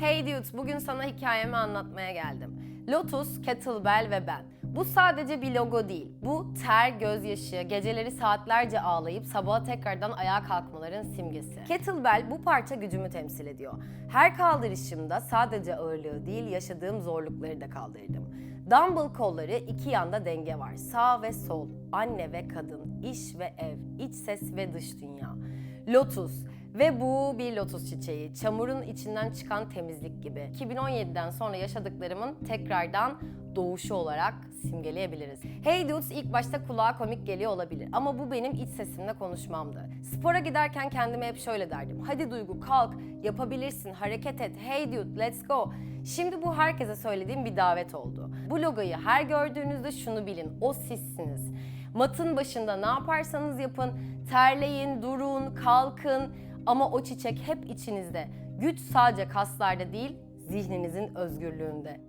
Hey dudes, bugün sana hikayemi anlatmaya geldim. Lotus, Kettlebell ve ben. Bu sadece bir logo değil. Bu ter, gözyaşı, geceleri saatlerce ağlayıp sabaha tekrardan ayağa kalkmaların simgesi. Kettlebell bu parça gücümü temsil ediyor. Her kaldırışımda sadece ağırlığı değil, yaşadığım zorlukları da kaldırdım. Dumbbell kolları iki yanda denge var. Sağ ve sol, anne ve kadın, iş ve ev, iç ses ve dış dünya. Lotus ve bu bir lotus çiçeği. Çamurun içinden çıkan temizlik gibi. 2017'den sonra yaşadıklarımın tekrardan doğuşu olarak simgeleyebiliriz. Hey Dudes ilk başta kulağa komik geliyor olabilir ama bu benim iç sesimle konuşmamdı. Spora giderken kendime hep şöyle derdim. Hadi Duygu kalk, yapabilirsin, hareket et, hey dude let's go. Şimdi bu herkese söylediğim bir davet oldu. Bu logoyu her gördüğünüzde şunu bilin, o sizsiniz. Matın başında ne yaparsanız yapın, terleyin, durun, kalkın ama o çiçek hep içinizde. Güç sadece kaslarda değil, zihninizin özgürlüğünde.